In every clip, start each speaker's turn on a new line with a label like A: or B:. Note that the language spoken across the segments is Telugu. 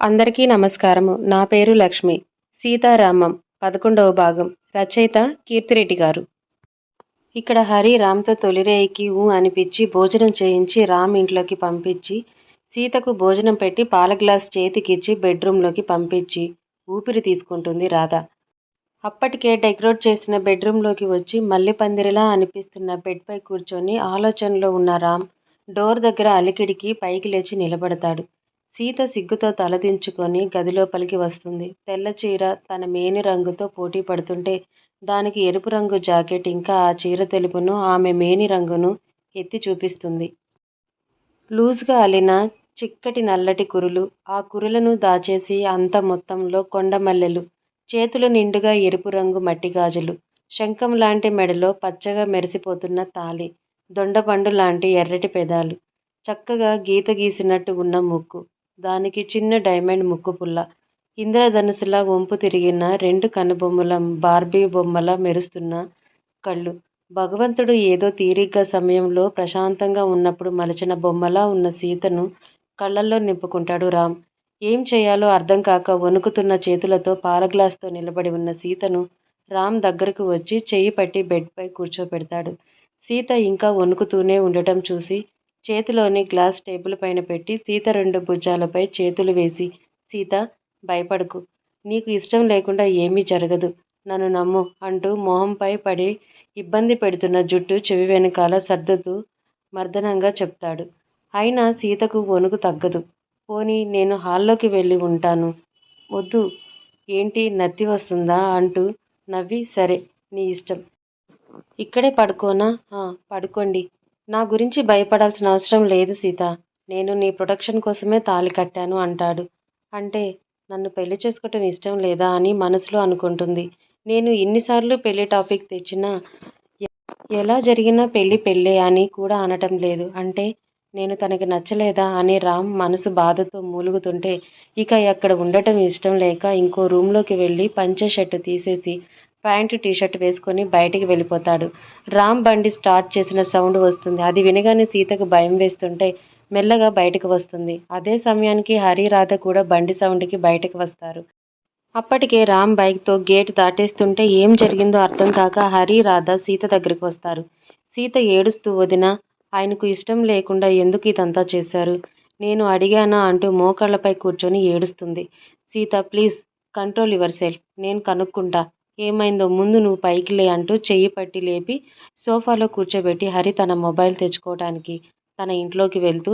A: అందరికీ నమస్కారము. నా పేరు లక్ష్మి. సీతారామం పదకొండవ భాగం. రచయిత కీర్తిరెడ్డి గారు. ఇక్కడ హరి రామ్తో తొలిరేయికి ఊ అనిపించి భోజనం చేయించి రామ్ ఇంట్లోకి పంపించి సీతకు భోజనం పెట్టి పాల గ్లాస్ చేతికిచ్చి బెడ్రూమ్లోకి పంపించి ఊపిరి తీసుకుంటుంది రాధ. అప్పటికే డెకరేట్ చేసిన బెడ్రూమ్లోకి వచ్చి మల్లె పందిరిలా అనిపిస్తున్న బెడ్పై కూర్చొని ఆలోచనలో ఉన్న రామ్ డోర్ దగ్గర అలికిడికి పైకి లేచి నిలబడతాడు. సీత సిగ్గుతో తలదించుకొని గదిలోపలికి వస్తుంది. తెల్ల చీర తన మేని రంగుతో పోటీ పడుతుంటే దానికి ఎరుపు రంగు జాకెట్ ఇంకా ఆ చీర తెలుపును ఆమె మేని రంగును ఎత్తి చూపిస్తుంది. లూజ్గా అల్లిన చిక్కటి నల్లటి కురులు ఆ కురులను దాచేసి అంత మొత్తంలో కొండమల్లెలు చేతులు నిండుగా ఎరుపు రంగు మట్టి గాజులు శంఖం లాంటి మెడలో పచ్చగా మెరిసిపోతున్న తాళి దొండపండు లాంటి ఎర్రటి పెదాలు చక్కగా గీత గీసినట్టు ఉన్న ముక్కు. దానికి చిన్న డైమండ్ ముక్కుపుల్ల ఇంద్రధనుసులా వంపు తిరిగిన రెండు కనుబొమ్మల బార్బీ బొమ్మల మెరుస్తున్న కళ్ళు. భగవంతుడు ఏదో తీరిగ్గా సమయంలో ప్రశాంతంగా ఉన్నప్పుడు మలచిన బొమ్మలా ఉన్న సీతను కళ్ళల్లో నింపుకుంటాడు రామ్. ఏం చేయాలో అర్థం కాక వణుకుతున్న చేతులతో పారగ్లాస్తో నిలబడి ఉన్న సీతను రామ్ దగ్గరకు వచ్చి చెయ్యి పట్టి బెడ్పై కూర్చోపెడతాడు. సీత ఇంకా వణుకుతూనే ఉండటం చూసి చేతిలోని గ్లాస్ టేబుల్ పైన పెట్టి సీత రెండు భుజాలపై చేతులు వేసి సీత భయపడకు. నీకు ఇష్టం లేకుండా ఏమీ జరగదు. నన్ను నమ్ము అంటూ మొహంపై పడి ఇబ్బంది పెడుతున్న జుట్టు చెవి వెనకాల సర్దుతూ మర్దనంగా చెప్తాడు. అయినా సీతకు వణుకు తగ్గదు. పోనీ నేను హాల్లోకి వెళ్ళి ఉంటాను. వద్దు. ఏంటి? నత్తి వస్తుందా? అంటూ నవ్వి సరే నీ ఇష్టం. ఇక్కడే పడుకోనా? పడుకోండి. నా గురించి భయపడాల్సిన అవసరం లేదు సీత. నేను నీ ప్రొటెక్షన్ కోసమే తాళి కట్టాను అంటాడు. అంటే నన్ను పెళ్ళి చేసుకోవటం ఇష్టం లేదా అని మనసులో అనుకుంటుంది. నేను ఇన్నిసార్లు పెళ్ళి టాపిక్ తెచ్చినా ఎలా జరిగినా పెళ్ళి పెళ్ళే అని కూడా అనటం లేదు. అంటే నేను తనకి నచ్చలేదా అని రామ్ మనసు బాధతో మూలుగుతుంటే ఇక అక్కడ ఉండటం ఇష్టం లేక ఇంకో రూమ్లోకి వెళ్ళి పంచె షర్టు తీసేసి ప్యాంటు టీషర్ట్ వేసుకొని బయటికి వెళ్ళిపోతాడు. రామ్ బండి స్టార్ట్ చేసిన సౌండ్ వస్తుంది. అది వినగానే సీతకు భయం వేస్తుంటే మెల్లగా బయటకు వస్తుంది. అదే సమయానికి హరి రాధ కూడా బండి సౌండ్కి బయటకు వస్తారు. అప్పటికే రామ్ బైక్తో గేట్ దాటేస్తుంటే ఏం జరిగిందో అర్థం కాక హరి రాధ సీత దగ్గరికి వస్తారు. సీత ఏడుస్తూ వదిన ఆయనకు ఇష్టం లేకుండా ఎందుకు ఇదంతా చేశారు? నేను అడిగానా అంటూ మోకాళ్ళపై కూర్చొని ఏడుస్తుంది. Sita please control yourself. నేను కనుక్కుంటా. ఏమైందో ముందు నువ్వు పైకి లే అంటూ చెయ్యి పట్టి లేపి సోఫాలో కూర్చోబెట్టి హరి తన మొబైల్ తెచ్చుకోవడానికి తన ఇంట్లోకి వెళ్తూ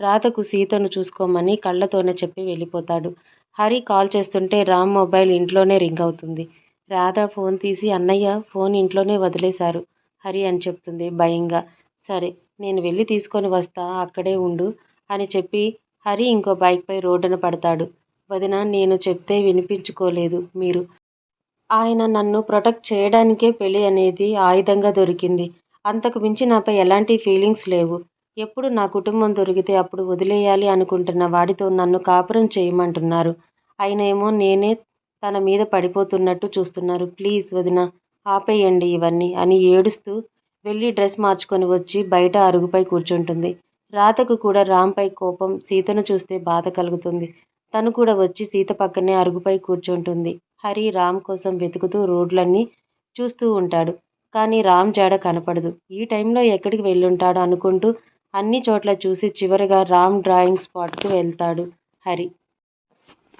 A: రాధకు సీతను చూసుకోమని కళ్ళతోనే చెప్పి వెళ్ళిపోతాడు. హరి కాల్ చేస్తుంటే రామ్ మొబైల్ ఇంట్లోనే రింగ్ అవుతుంది. రాధ ఫోన్ తీసి అన్నయ్య ఫోన్ ఇంట్లోనే వదిలేశారు హరి అని చెప్తుంది భయంగా. సరే నేను వెళ్ళి తీసుకొని వస్తా అక్కడే ఉండు అని చెప్పి హరి ఇంకో బైక్పై రోడ్డున పడతాడు. వదిన నేను చెప్తే వినిపించుకోలేదు మీరు. ఆయన నన్ను ప్రొటెక్ట్ చేయడానికే పెళ్ళి అనేది ఆయుధంగా దొరికింది. అంతకు మించి నాపై ఎలాంటి ఫీలింగ్స్ లేవు. ఎప్పుడు నా కుటుంబం దొరికితే అప్పుడు వదిలేయాలి అనుకుంటున్న వాడితో నన్ను కాపురం చేయమంటున్నారు. ఆయన ఏమో నేనే తన మీద పడిపోతున్నట్టు చూస్తున్నారు. ప్లీజ్ వదిన ఆపేయండి ఇవన్నీ అని ఏడుస్తూ వెళ్ళి డ్రెస్ మార్చుకొని వచ్చి బయట అరుగుపై కూర్చుంటుంది. రాతకు కూడా రాంపై కోపం సీతను చూస్తే బాధ కలుగుతుంది. తను కూడా వచ్చి సీత పక్కనే అరుగుపై కూర్చుంటుంది. హరి రామ్ కోసం వెతుకుతూ రోడ్లన్నీ చూస్తూ ఉంటాడు. కానీ రామ్ జాడ కనపడదు. ఈ టైంలో ఎక్కడికి వెళ్ళుంటాడు అనుకుంటూ అన్ని చోట్ల చూసి చివరిగా రామ్ డ్రాయింగ్ స్పాట్కి వెళ్తాడు హరి.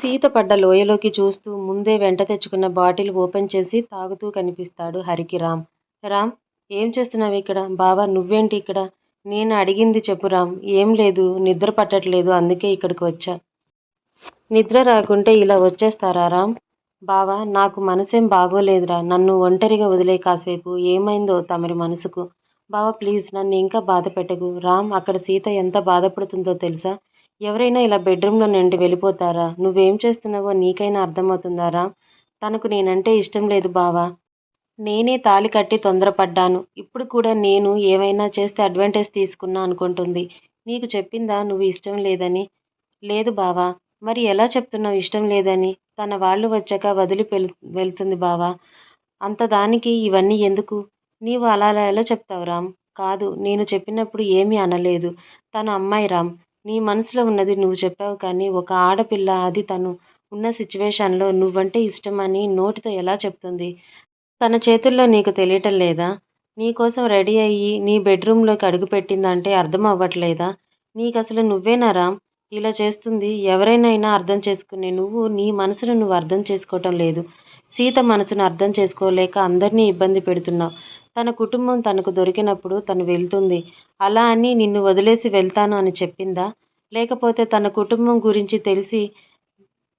A: సీత పడ్డ లోయలోకి చూస్తూ ముందే వెంట తెచ్చుకున్న బాటిల్ ఓపెన్ చేసి తాగుతూ కనిపిస్తాడు హరికి రామ్. రామ్ ఏం చేస్తున్నావు ఇక్కడ? బావా నువ్వేంటి ఇక్కడ? నేను అడిగింది చెప్పు రామ్. ఏం లేదు నిద్ర పట్టట్లేదు అందుకే ఇక్కడికి వచ్చా. నిద్ర రాకుంటే ఇలా వచ్చేస్తారా రామ్? బావా నాకు మనసేం బాగోలేదురా. నన్ను ఒంటరిగా వదిలే కాసేపు ఏమైందో తమరి మనసుకు. బావా ప్లీజ్ నన్ను ఇంకా బాధ పెట్టకు. రామ్ అక్కడ సీత ఎంత బాధపడుతుందో తెలుసా? ఎవరైనా ఇలా బెడ్రూమ్లో నుండి వెళ్ళిపోతారా? నువ్వేం చేస్తున్నావో నీకైనా అర్థమవుతుందా రామ్? తనకు నేనంటే ఇష్టం లేదు బావా. నేనే తాలి కట్టి తొందరపడ్డాను. ఇప్పుడు కూడా నేను ఏమైనా చేస్తే అడ్వాంటేజ్ తీసుకున్నా అనుకుంటుంది. నీకు చెప్పిందా నువ్వు ఇష్టం లేదని? లేదు బావా. మరి ఎలా చెప్తున్నావు? ఇష్టం లేదని తన వాళ్ళు వచ్చాక వదిలి వెళ్తుంది బావా. అంత దానికి ఇవన్నీ ఎందుకు? నీవు అలా ఎలా చెప్తావు రామ్? కాదు నేను చెప్పినప్పుడు ఏమీ అనలేదు. తను అమ్మాయి రామ్. నీ మనసులో ఉన్నది నువ్వు చెప్పావు కానీ ఒక ఆడపిల్ల అది తను ఉన్న సిచ్యువేషన్లో నువ్వంటే ఇష్టమని నోటితో ఎలా చెప్తుంది? తన చేతుల్లో నీకు తెలియటం లేదా? నీకోసం రెడీ అయ్యి నీ బెడ్రూమ్లోకి అడుగుపెట్టిందంటే అర్థం అవ్వట్లేదా? నీకు అసలు నువ్వేనా రామ్? ఇలా చేస్తుంది. ఎవరైనా అర్థం చేసుకునే నువ్వు నీ మనసును నువ్వు అర్థం చేసుకోవటం లేదు. సీత మనసును అర్థం చేసుకోలేక అందరినీ ఇబ్బంది పెడుతున్నావు. తన కుటుంబం తనకు దొరికినప్పుడు తను వెళ్తుంది. అలా అని నిన్ను వదిలేసి వెళ్తాను అని చెప్పిందా? లేకపోతే తన కుటుంబం గురించి తెలిసి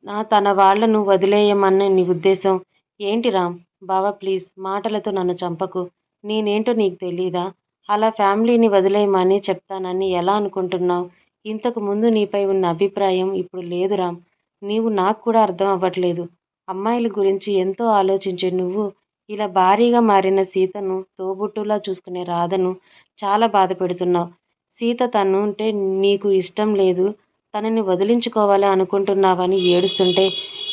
A: నా తన వాళ్ళను వదిలేయమన్న నీ ఉద్దేశం? ఏంటి రామ్? బావా ప్లీజ్ మాటలతో నన్ను చంపకు. నేనేంటో నీకు తెలీదా? అలా ఫ్యామిలీని వదిలేయమని చెప్తానని ఎలా అనుకుంటున్నావు? ఇంతకు ముందు నీపై ఉన్న అభిప్రాయం ఇప్పుడు లేదు రామ్. నీవు నాకు కూడా అర్థం అవ్వట్లేదు అమ్మాయిల గురించి ఎంతో ఆలోచించే నువ్వు ఇలా భారీగా మారిన సీతను తోబుట్టులా చూసుకునే రాధను చాలా బాధ పెడుతున్నావు సీత తనుంటే నీకు ఇష్టం లేదు. తనని వదిలించుకోవాలి అనుకుంటున్నావని ఏడుస్తుంటే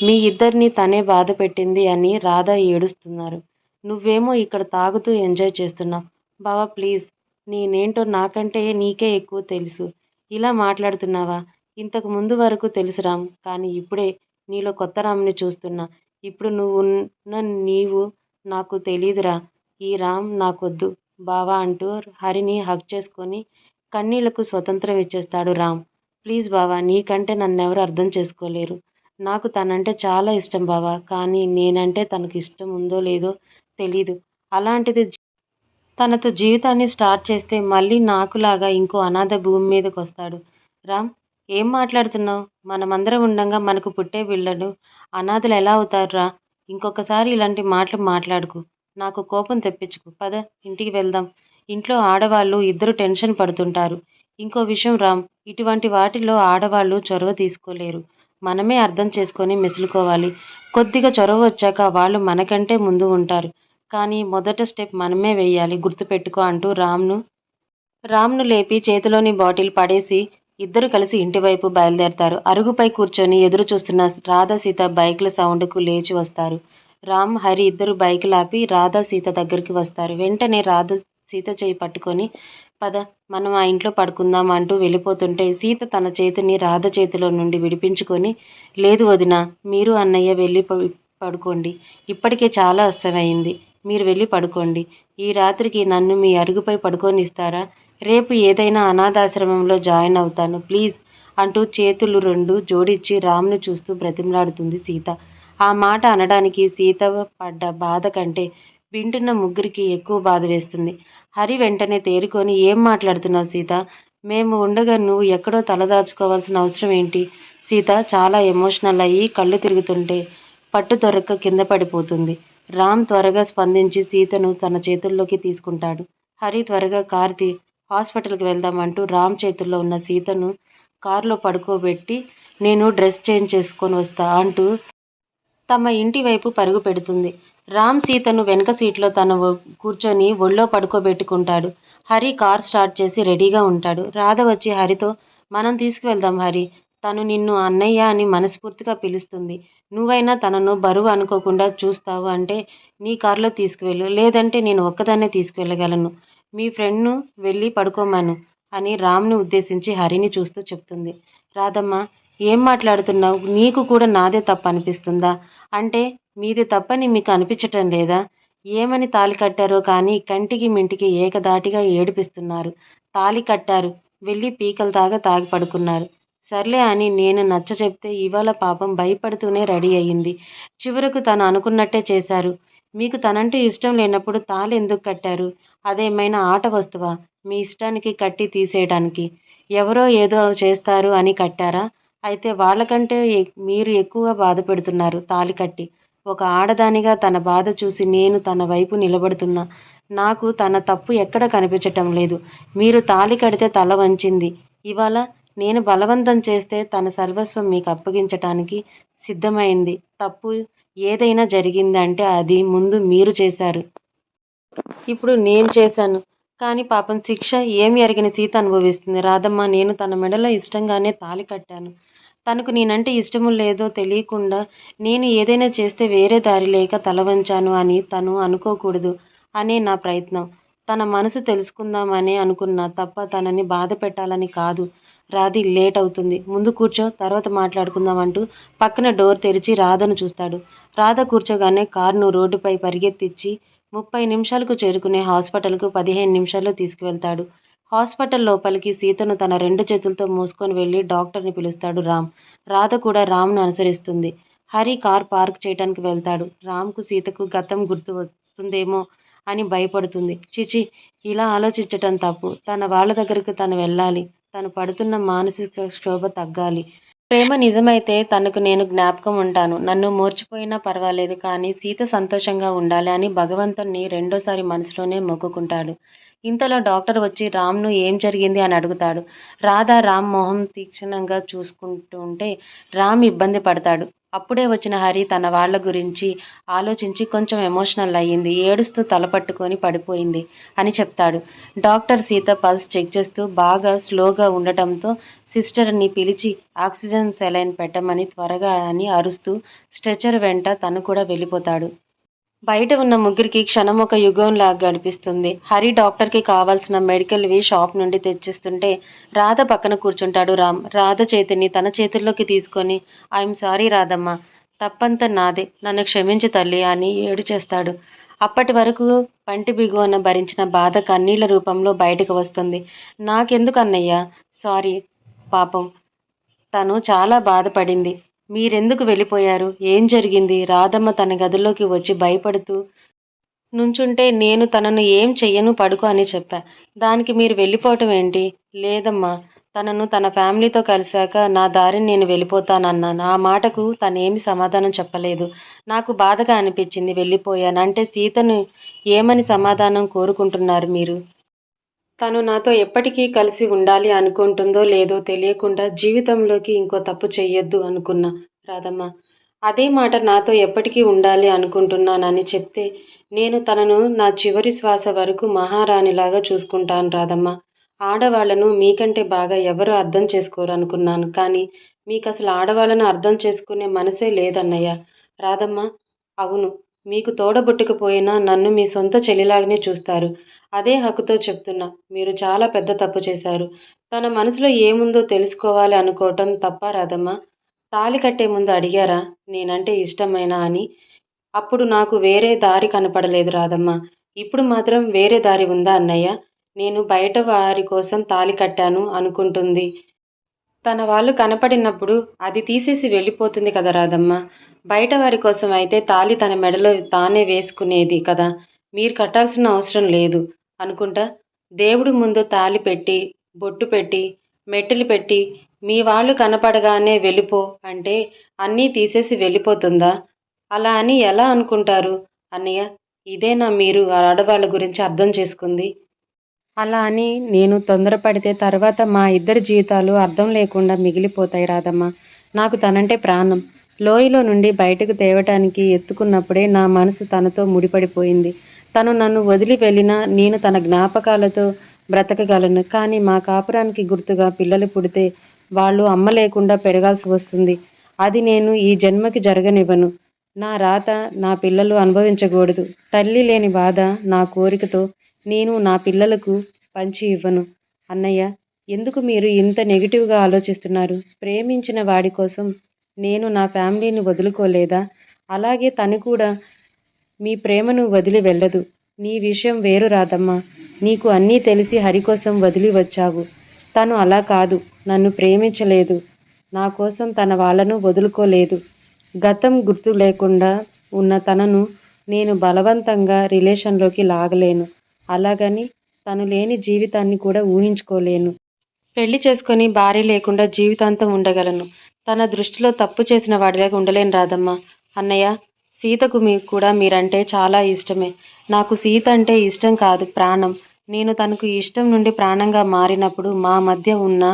A: మీ ఇద్దరిని తనే బాధ పెట్టింది అని రాధ ఏడుస్తున్నారు. నువ్వేమో ఇక్కడ తాగుతూ ఎంజాయ్ చేస్తున్నావు. బావా ప్లీజ్ నేనేంటో నాకంటే నీకే ఎక్కువ తెలుసు. ఇలా మాట్లాడుతున్నావా? ఇంతకు ముందు వరకు తెలుసు రామ్ కానీ ఇప్పుడే నీలో కొత్త రామ్ని చూస్తున్నా. ఇప్పుడు నువ్వు ఉన్న నీవు నాకు తెలీదురా ఈ రామ్ నాకొద్దు. బావా అంటూ హరిని హక్ చేసుకొని కన్నీళ్ళకు స్వతంత్రం ఇచ్చేస్తాడు రామ్. ప్లీజ్ బావా నీకంటే నన్నెవరు అర్థం చేసుకోలేరు. నాకు తనంటే చాలా ఇష్టం బావా కానీ నేనంటే తనకు ఇష్టం ఉందో లేదో తెలీదు. అలాంటిది తనతో జీవితాన్ని స్టార్ట్ చేస్తే మళ్ళీ నాకులాగా ఇంకో అనాథ భూమి మీదకి వస్తాడు రామ్ ఏం మాట్లాడుతున్నావు? మనమందరం ఉండగా మనకు పుట్టే పిల్లలు అనాథలు ఎలా అవుతారురా ఇంకొకసారి ఇలాంటి మాటలు మాట్లాడుకు. నాకు కోపం తెప్పించుకు. పద ఇంటికి వెళ్దాం. ఇంట్లో ఆడవాళ్ళు ఇద్దరు టెన్షన్ పడుతుంటారు. ఇంకో విషయం రామ్ ఇటువంటి వాటిల్లో ఆడవాళ్ళు చొరవ తీసుకోలేరు. మనమే అర్థం చేసుకొని మెసులుకోవాలి. కొద్దిగా చొరవ వచ్చాక వాళ్ళు మనకంటే ముందు ఉంటారు. కానీ మొదట స్టెప్ మనమే వేయాలి గుర్తుపెట్టుకో అంటూ రామ్ను. రామ్ను లేపి చేతిలోని బాటిల్ పడేసి ఇద్దరు కలిసి ఇంటివైపు బయలుదేరతారు. అరుగుపై కూర్చొని ఎదురు చూస్తున్న రాధా సీత బైక్ల సౌండ్కు లేచి వస్తారు. రామ్ హరి ఇద్దరు బైక్ లాపి రాధా సీత దగ్గరికి వస్తారు. వెంటనే రాధ సీత చేయి పట్టుకొని పద మనం ఆ ఇంట్లో పడుకుందాం అంటూ వెళ్ళిపోతుంటే సీత తన చేతిని రాధ చేతిలో నుండి విడిపించుకొని లేదు వదిన మీరు అన్నయ్య వెళ్ళి పడుకోండి. ఇప్పటికే చాలా అస్సమైంది. మీరు వెళ్ళి పడుకోండి. ఈ రాత్రికి నన్ను మీ అరుగుపై పడుకోనిస్తారా? రేపు ఏదైనా అనాథాశ్రమంలో జాయిన్ అవుతాను. ప్లీజ్ అంటూ చేతులు రెండు జోడించి రామ్ను చూస్తూ బ్రతిమలాడుతుంది సీత. ఆ మాట అనడానికి సీత పడ్డ బాధ కంటే వింటున్న ముగ్గురికి ఎక్కువ బాధ వేస్తుంది. హరి వెంటనే తేరుకొని ఏం మాట్లాడుతున్నావు సీత? మేము ఉండగా నువ్వు ఎక్కడో తలదాచుకోవాల్సిన అవసరం ఏంటి? సీత చాలా ఎమోషనల్ అయ్యి కళ్ళు తిరుగుతుంటే పట్టు దొరక్క కింద పడిపోతుంది. రామ్ త్వరగా స్పందించి సీతను తన చేతుల్లోకి తీసుకుంటాడు. హరి త్వరగా కార్తి హాస్పిటల్కి వెళ్దామంటూ రామ్ చేతుల్లో ఉన్న సీతను కారులో పడుకోబెట్టి నేను డ్రెస్ చేంజ్ చేసుకొని వస్తా అంటూ తమ ఇంటి వైపు పరుగు పెడుతుంది. రామ్ సీతను వెనక సీట్లో తన కూర్చొని ఒళ్ళో పడుకోబెట్టుకుంటాడు. హరి కార్ స్టార్ట్ చేసి రెడీగా ఉంటాడు. రాధ వచ్చి హరితో మనం తీసుకువెళ్దాం హరి. తను నిన్ను అన్నయ్య అని మనస్ఫూర్తిగా పిలుస్తుంది. నువ్వైనా తనను బరువు అనుకోకుండా చూస్తావు అంటే నీ కారులో తీసుకువెళ్ళు లేదంటే నేను ఒక్కదాన్నే తీసుకువెళ్ళగలను. మీ ఫ్రెండ్ను వెళ్ళి పడుకోమాను అని రామ్ను ఉద్దేశించి హరిని చూస్తూ చెప్తుంది. రాధమ్మ ఏం మాట్లాడుతున్నావు? నీకు కూడా నాదే తప్పు అనిపిస్తుందా అంటే మీది తప్పని మీకు అనిపించటం లేదా? ఏమని తాలి కట్టారో కానీ కంటికి మింటికి ఏకదాటిగా ఏడిపిస్తున్నారు. తాలి కట్టారు. వెళ్ళి పీకలు తాగా తాగి పడుకున్నారు. సర్లే అని నేను నచ్చ చెప్తే ఇవాళ పాపం భయపడుతూనే రెడీ అయ్యింది. చివరకు తను అనుకున్నట్టే చేశారు. మీకు తనంటే ఇష్టం లేనప్పుడు తాళి ఎందుకు కట్టారు? అదేమైనా ఆట వస్తువా? మీ ఇష్టానికి కట్టి తీసేయడానికి ఎవరో ఏదో చేస్తారు అని కట్టారా? అయితే వాళ్ళకంటే మీరు ఎక్కువ బాధపెడుతున్నారు తాళి కట్టి. ఒక ఆడదానిగా తన బాధ చూసి నేను తన వైపు నిలబడుతున్నా. నాకు తన తప్పు ఎక్కడ కనిపించటం లేదు. మీరు తాళి కడితే తల వంచింది. ఇవాళ నేను బలవంతం చేస్తే తన సర్వస్వం మీకు అప్పగించటానికి సిద్ధమైంది. తప్పు ఏదైనా జరిగిందంటే అది ముందు మీరు చేశారు. ఇప్పుడు నేను చేశాను. కానీ పాపం శిక్ష ఏమి ఎరిగిన సీత అనుభవిస్తుంది. రాధమ్మ నేను తన మెడలో ఇష్టంగానే తాళి కట్టాను. తనకు నేనంటే ఇష్టము లేదో తెలియకుండా నేను ఏదైనా చేస్తే వేరే దారి లేక తల వంచాను అని తను అనుకోకూడదు అనే నా ప్రయత్నం. తన మనసు తెలుసుకుందామని అనుకున్నా తప్ప తనని బాధ పెట్టాలని కాదు. రాధి లేట్ అవుతుంది. ముందు కూర్చో తర్వాత మాట్లాడుకుందాం అంటూ పక్కన డోర్ తెరిచి రాధను చూస్తాడు. రాధ కూర్చోగానే కారును రోడ్డుపై పరిగెత్తిచ్చి ముప్పై నిమిషాలకు చేరుకునే హాస్పిటల్కు పదిహేను నిమిషాల్లో తీసుకువెళ్తాడు. హాస్పిటల్ లోపలికి సీతను తన రెండు చేతులతో మోసుకొని వెళ్ళి డాక్టర్ని పిలుస్తాడు రామ్. రాధ కూడా రామ్ను అనుసరిస్తుంది. హరి కార్ పార్క్ చేయడానికి వెళ్తాడు. రామ్కు సీతకు గతం గుర్తు వస్తుందేమో అని భయపడుతుంది. చిచి ఇలా ఆలోచించటం తప్పు. తన వాళ్ళ దగ్గరకు తను వెళ్ళాలి. తను పడుతున్న మానసిక క్షోభ తగ్గాలి. ప్రేమ నిజమైతే తనకు నేను జ్ఞాపకం ఉంటాను. నన్ను మూర్చిపోయినా పర్వాలేదు కానీ సీత సంతోషంగా ఉండాలి అని భగవంతుణ్ణి రెండోసారి మనసులోనే మొక్కుకుంటాడు. ఇంతలో డాక్టర్ వచ్చి రామ్ను ఏం జరిగింది? అని అడుగుతాడు. రాధ రామ్ మొహం తీక్షణంగా చూసుకుంటూ ఉంటే రామ్ ఇబ్బంది పడతాడు. అప్పుడే వచ్చిన హరి తన వాళ్ళ గురించి ఆలోచించి కొంచెం ఎమోషనల్ అయ్యింది. ఏడుస్తూ తల పట్టుకొని పడిపోయింది అని చెప్తాడు. డాక్టర్ సీత పల్స్ చెక్ చేస్తూ బాగా స్లోగా ఉండటంతో సిస్టర్ని పిలిచి ఆక్సిజన్ సెలైన్ పెట్టమని త్వరగా అని అరుస్తూ స్ట్రెచర్ వెంట తను కూడా వెళ్ళిపోతాడు. బయట ఉన్న ముగ్గురికి క్షణం ఒక యుగంలాగా గడిపిస్తుంది హరి డాక్టర్కి కావాల్సిన మెడికల్వి షాప్ నుండి తెచ్చిస్తుంటే రాధ పక్కన కూర్చుంటాడు రామ్. రాధ చేతిని తన చేతుల్లోకి తీసుకొని ఐఎమ్ సారీ రాధమ్మ తప్పంతా నాదే నన్ను క్షమించు తల్లి అని ఏడు చేస్తాడు. అప్పటి వరకు పంటి బిగువన భరించిన బాధ కన్నీళ్ళ రూపంలో బయటకు వస్తుంది. నాకెందుకు అన్నయ్య సారీ పాపం. తను చాలా బాధపడింది. మీరెందుకు వెళ్ళిపోయారు? ఏం జరిగింది? రాధమ్మ తన గదిలోకి వచ్చి భయపడుతూ నుంచుంటే నేను తనను ఏం చెయ్యను పడుకో అని చెప్పా. దానికి మీరు వెళ్ళిపోవటం ఏంటి? లేదమ్మా తనను తన ఫ్యామిలీతో కలిశాక నా దారిని నేను వెళ్ళిపోతానన్నాను. ఆ మాటకు తనేమి సమాధానం చెప్పలేదు. నాకు బాధగా అనిపించింది వెళ్ళిపోయాను. అంటే సీతను ఏమని సమాధానం కోరుకుంటున్నారు మీరు? తను నాతో ఎప్పటికీ కలిసి ఉండాలి అనుకుంటుందో లేదో తెలియకుండా జీవితంలోకి ఇంకో తప్పు చెయ్యొద్దు అనుకున్నా రాధమ్మ. అదే మాట నాతో ఎప్పటికీ ఉండాలి అనుకుంటున్నానని చెప్తే నేను తనను నా చివరి శ్వాస వరకు మహారాణిలాగా చూసుకుంటాను రాధమ్మ. ఆడవాళ్ళను మీకంటే బాగా ఎవరు అర్థం చేసుకోరు అనుకున్నాను కానీ మీకు అసలు ఆడవాళ్ళను అర్థం చేసుకునే మనసే లేదన్నయ్య. రాధమ్మ అవును మీకు తోడబుట్టుకుపోయినా నన్ను మీ సొంత చెల్లిలాగానే చూస్తారు. అదే హక్కుతో చెప్తున్నా. మీరు చాలా పెద్ద తప్పు చేశారు. తన మనసులో ఏముందో తెలుసుకోవాలి అనుకోవటం తప్ప రాదమ్మా? తాలి కట్టే ముందు అడిగారా? నేనంటే ఇష్టమైనా అని. అప్పుడు నాకు వేరే దారి కనపడలేదు రాదమ్మ. ఇప్పుడు మాత్రం వేరే దారి ఉందా అన్నయ్య? నేను బయట వారి కోసం తాలి కట్టాను అనుకుంటుంది. తన వాళ్ళు కనపడినప్పుడు అది తీసేసి వెళ్ళిపోతుంది కదా రాదమ్మ? బయట వారి కోసం అయితే తాలి తన మెడలో తానే వేసుకునేది కదా. మీరు కట్టాల్సిన అవసరం లేదు అనుకుంటా. దేవుడి ముందు తాలి పెట్టి బొట్టు పెట్టి మెట్టెలు పెట్టి మీ వాళ్ళు కనపడగానే వెళ్ళిపో అంటే అన్నీ తీసేసి వెళ్ళిపోతుందా? అలా అని ఎలా అనుకుంటారు? అన్నయ్య ఇదేనా మీరు ఆడవాళ్ళ గురించి అర్థం చేసుకుంది? అలా అని నేను తొందరపడితే తర్వాత మా ఇద్దరి జీవితాలు అర్థం లేకుండా మిగిలిపోతాయి రాదమ్మ నాకు తనంటే ప్రాణం. లోయలో నుండి బయటకు తేవటానికి ఎత్తుకున్నప్పుడే నా మనసు తనతో ముడిపడిపోయింది. తను నన్ను వదిలి వెళ్ళినా నేను తన జ్ఞాపకాలతో బ్రతకగలను. కానీ మా కాపురానికి గుర్తుగా పిల్లలు పుడితే వాళ్ళు అమ్మ లేకుండా పెరగాల్సి వస్తుంది. అది నేను ఈ జన్మకి జరగనివ్వను. నా రాత నా పిల్లలు అనుభవించకూడదు. తల్లి లేని బాధ నా కోరికతో నేను నా పిల్లలకు పంచి ఇవ్వను. అన్నయ్య ఎందుకు మీరు ఇంత నెగిటివ్గా ఆలోచిస్తున్నారు? ప్రేమించిన వాడి కోసం నేను నా ఫ్యామిలీని వదులుకోలేదా? అలాగే తను కూడా మీ ప్రేమను వదిలి వెళ్ళదు. నీ విషయం వేరు రాదమ్మా. నీకు అన్నీ తెలిసి హరి కోసం వదిలి వచ్చావు. తను అలా కాదు. నన్ను ప్రేమించలేదు. నా కోసం తన వాళ్ళను వదులుకోలేదు. గతం గుర్తు లేకుండా ఉన్న తనను నేను బలవంతంగా రిలేషన్లోకి లాగలేను. అలాగని తను లేని జీవితాన్ని కూడా ఊహించుకోలేను. పెళ్ళి చేసుకొని భార్య లేకుండా జీవితాంతం ఉండగలను. తన దృష్టిలో తప్పు చేసిన వాడిలాగా ఉండలేను రాదమ్మా. అన్నయ్య సీతకు మీ కూడా మీరంటే చాలా ఇష్టమే. నాకు సీత అంటే ఇష్టం కాదు ప్రాణం. నేను తనకు ఇష్టం నుండి ప్రాణంగా మారినప్పుడు మా మధ్య ఉన్న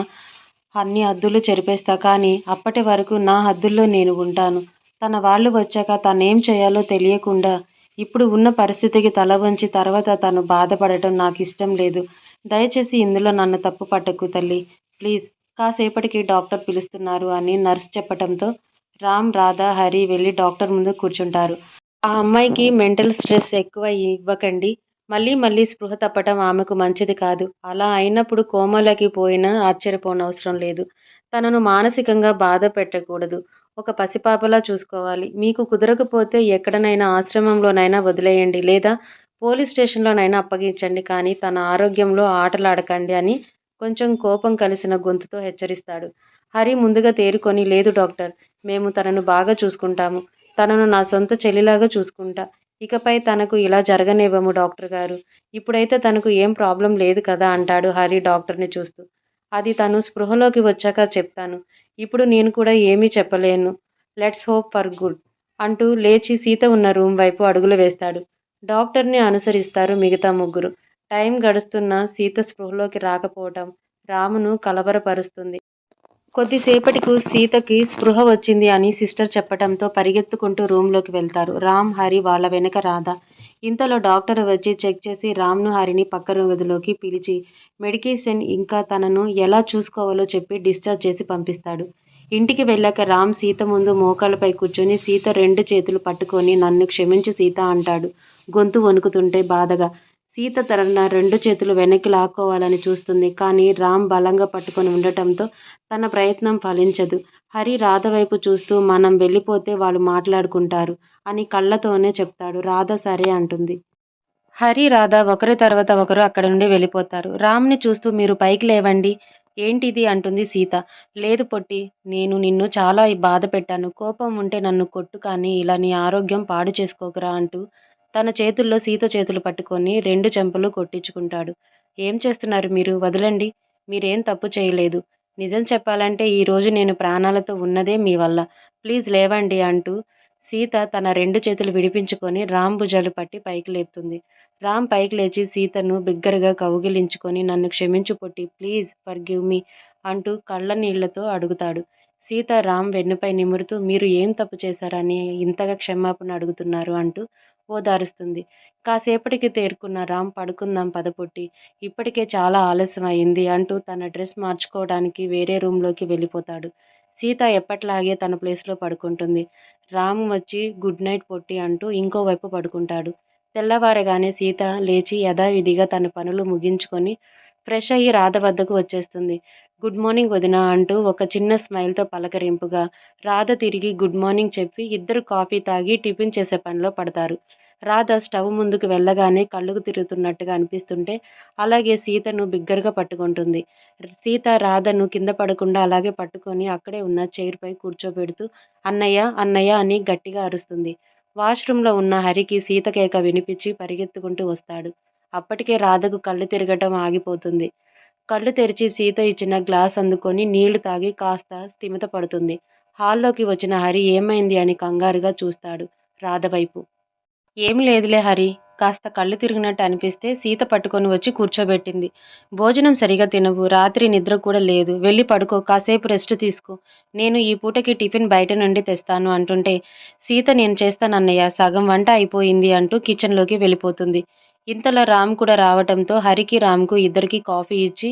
A: అన్ని హద్దులు చెరిపేస్తా కానీ అప్పటి వరకు నా హద్దుల్లో నేను ఉంటాను. తన వాళ్ళు వచ్చాక తనేం చేయాలో తెలియకుండా ఇప్పుడు ఉన్న పరిస్థితికి తల వంచి తర్వాత తను బాధపడటం నాకు ఇష్టం లేదు. దయచేసి ఇందులో నన్ను తప్పు పట్టకు తల్లి. ప్లీజ్ కాసేపటికి డాక్టర్ పిలుస్తున్నారు అని నర్స్ చెప్పటంతో రామ్ రాధా హరి వెళ్ళి డాక్టర్ ముందు కూర్చుంటారు. ఆ అమ్మాయికి మెంటల్ స్ట్రెస్ ఎక్కువ ఇవ్వకండి. మళ్ళీ మళ్ళీ స్పృహ తప్పటం ఆమెకు మంచిది కాదు. అలా అయినప్పుడు కోమలకి పోయినా ఆశ్చర్యపోనవసరం లేదు. తనను మానసికంగా బాధ పెట్టకూడదు. ఒక పసిపాపలా చూసుకోవాలి. మీకు కుదరకపోతే ఎక్కడనైనా ఆశ్రమంలోనైనా వదిలేయండి. లేదా పోలీస్ స్టేషన్లోనైనా అప్పగించండి. కానీ తన ఆరోగ్యంలో ఆటలాడకండి అని కొంచెం కోపం కలిసిన గొంతుతో హెచ్చరిస్తాడు. హరి ముందుగా తేరుకొని లేదు డాక్టర్ మేము తనను బాగా చూసుకుంటాము. తనను నా సొంత చెల్లిలాగా చూసుకుంటా. ఇకపై తనకు ఇలా జరగనివ్వము డాక్టర్ గారు. ఇప్పుడైతే తనకు ఏం ప్రాబ్లం లేదు కదా అంటాడు హరి డాక్టర్ని చూస్తూ. అది తను స్పృహలోకి వచ్చాక చెప్తాను. ఇప్పుడు నేను కూడా ఏమీ చెప్పలేను. లెట్స్ హోప్ ఫర్ గుడ్ అంటూ లేచి సీత ఉన్న రూమ్ వైపు అడుగులు వేస్తాడు. డాక్టర్ని అనుసరిస్తారు మిగతా ముగ్గురు. టైం గడుస్తున్నా సీత స్పృహలోకి రాకపోవటం రామును కలవరపరుస్తుంది. కొద్దిసేపటికి సీతకి స్పృహ వచ్చింది అని సిస్టర్ చెప్పడంతో పరిగెత్తుకుంటూ రూమ్లోకి వెళ్తారు. రామ్ హరి వాళ్ళ వెనక రాధా. ఇంతలో డాక్టర్ వచ్చి చెక్ చేసి రామ్ను హరిని పక్క గదిలోకి పిలిచి మెడికేషన్ ఇంకా తనను ఎలా చూసుకోవాలో చెప్పి డిశ్చార్జ్ చేసి పంపిస్తాడు. ఇంటికి వెళ్ళాక రామ్ సీత ముందు మోకాళ్ళపై కూర్చొని సీత రెండు చేతులు పట్టుకొని నన్ను క్షమించు సీత అంటాడు. గొంతు వణుకుతుంటే బాధగా సీత తన రెండు చేతులు వెనక్కి లాక్కోవాలని చూస్తుంది. కానీ రామ్ బలంగా పట్టుకొని ఉండటంతో తన ప్రయత్నం ఫలించదు. హరి రాధ వైపు చూస్తూ మనం వెళ్ళిపోతే వాళ్ళు మాట్లాడుకుంటారు అని కళ్ళతోనే చెప్తాడు. రాధ సరే అంటుంది. హరి రాధ ఒకరి తర్వాత ఒకరు అక్కడ నుండి వెళ్ళిపోతారు. రామ్ని చూస్తూ మీరు పైకి లేవండి. ఏంటిది అంటుంది సీత. లేదు పొట్టి నేను నిన్ను చాలా బాధ పెట్టాను. కోపం ఉంటే నన్ను కొట్టు కానీ ఇలా నీ ఆరోగ్యం పాడు చేసుకోకురా అంటూ తన చేతుల్లో సీత చేతులు పట్టుకొని రెండు చెంపలు కొట్టించుకుంటాడు. ఏం చేస్తున్నారు మీరు? వదలండి. మీరేం తప్పు చేయలేదు. నిజం చెప్పాలంటే ఈరోజు నేను ప్రాణాలతో ఉన్నదే మీ వల్ల. ప్లీజ్ లేవండి అంటూ సీత తన రెండు చేతులు విడిపించుకొని రామ్ భుజాలు పట్టి పైకి లేపుతుంది. రామ్ పైకి లేచి సీతను బిగ్గరగా కౌగిలించుకొని నన్ను క్షమించు పొట్టి ప్లీజ్ ఫర్ గివ్ మీ అంటూ కళ్ళ నీళ్ళతో అడుగుతాడు. సీత రామ్ వెన్నుపై నిమురుతూ మీరు ఏం తప్పు చేశారని ఇంతగా క్షమాపణ అడుగుతున్నారు అంటూ ఓదారుస్తుంది కాసేపటికి తేరుకున్న రామ్ పడుకుందాం పదపొట్టి ఇప్పటికే చాలా ఆలస్యం అయింది అంటూ తన డ్రెస్ మార్చుకోవడానికి వేరే రూమ్లోకి వెళ్ళిపోతాడు. సీత ఎప్పట్లాగే తన ప్లేస్లో పడుకుంటుంది. రామ్ వచ్చి గుడ్ నైట్ పొట్టి అంటూ ఇంకోవైపు పడుకుంటాడు. తెల్లవారగానే సీత లేచి యథావిధిగా తన పనులు ముగించుకొని ఫ్రెష్ అయ్యి రాధ వద్దకు వచ్చేస్తుంది. గుడ్ మార్నింగ్ వదిన అంటూ ఒక చిన్న స్మైల్తో పలకరింపుగా రాధ తిరిగి గుడ్ మార్నింగ్ చెప్పి ఇద్దరు కాఫీ తాగి టిఫిన్ చేసే పనిలో పడతారు. రాధ స్టవ్ ముందుకు వెళ్ళగానే కళ్ళుకు తిరుగుతున్నట్టుగా అనిపిస్తుంటే అలాగే సీతను బిగ్గరగా పట్టుకుంటుంది. సీత రాధను కింద పడకుండా అలాగే పట్టుకొని అక్కడే ఉన్న చైర్పై కూర్చోబెడుతూ అన్నయ్య అన్నయ్య అని గట్టిగా అరుస్తుంది. వాష్రూమ్లో ఉన్న హరికి సీత కేక వినిపించి పరిగెత్తుకుంటూ వస్తాడు. అప్పటికే రాధకు కళ్ళు తిరగటం ఆగిపోతుంది. కళ్ళు తెరిచి సీత ఇచ్చిన గ్లాస్ అందుకొని నీళ్ళు తాగి కాస్త స్థిమిత పడుతుంది. హాల్లోకి వచ్చిన హరి ఏమైంది అని కంగారుగా చూస్తాడు రాధ వైపు ఏం లేదులే హరి కాస్త కళ్ళు తిరిగినట్టు అనిపిస్తే సీత పట్టుకొని వచ్చి కూర్చోబెట్టింది. భోజనం సరిగా తినవు రాత్రి నిద్ర కూడా లేదు. వెళ్ళి పడుకో కాసేపు రెస్ట్ తీసుకో. నేను ఈ పూటకి టిఫిన్ బయట నుండి తెస్తాను అంటుంటే సీత నేను చేస్తానన్నయ్య సగం వంట అయిపోయింది అంటూ కిచెన్లోకి వెళ్ళిపోతుంది. ఇంతలో రామ్ కూడా రావటంతో హరికి రామ్కు ఇద్దరికి కాఫీ ఇచ్చి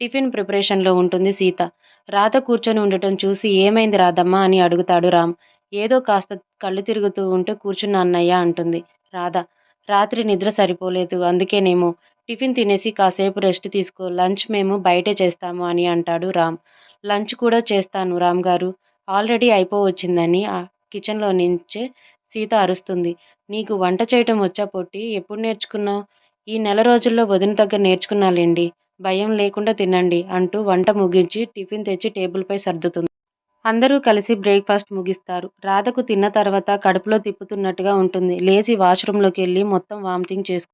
A: టిఫిన్ ప్రిపరేషన్లో ఉంటుంది సీత. రాధ కూర్చొని ఉండటం చూసి ఏమైంది రాధమ్మా అని అడుగుతాడు రామ్. ఏదో కాస్త కళ్ళు తిరుగుతూ ఉంటే కూర్చున్న అన్నయ్య అంటుంది రాధ. రాత్రి నిద్ర సరిపోలేదు అందుకేనేమో టిఫిన్ తినేసి కాసేపు రెస్ట్ తీసుకో లంచ్ మేము బయటే చేస్తాము అని అంటాడు రామ్. లంచ్ కూడా చేస్తాను రామ్ గారు. ఆల్రెడీ అయిపోవచ్చిందని కిచెన్లో నుంచే సీత అరుస్తుంది. నీకు వంట చేయటం వచ్చా పొట్టి? ఎప్పుడు నేర్చుకున్నావు? ఈ నెల రోజుల్లో వదిన దగ్గర నేర్చుకున్నాలేండి. భయం లేకుండా తినండి అంటూ వంట ముగించి టిఫిన్ తెచ్చి టేబుల్పై సర్దుతుంది. అందరూ కలిసి బ్రేక్ఫాస్ట్ ముగిస్తారు. రాధకు తిన్న తర్వాత కడుపులో తిప్పుతున్నట్టుగా ఉంటుంది. లేచి వాష్రూమ్లోకి వెళ్ళి మొత్తం వామిటింగ్ చేసుకు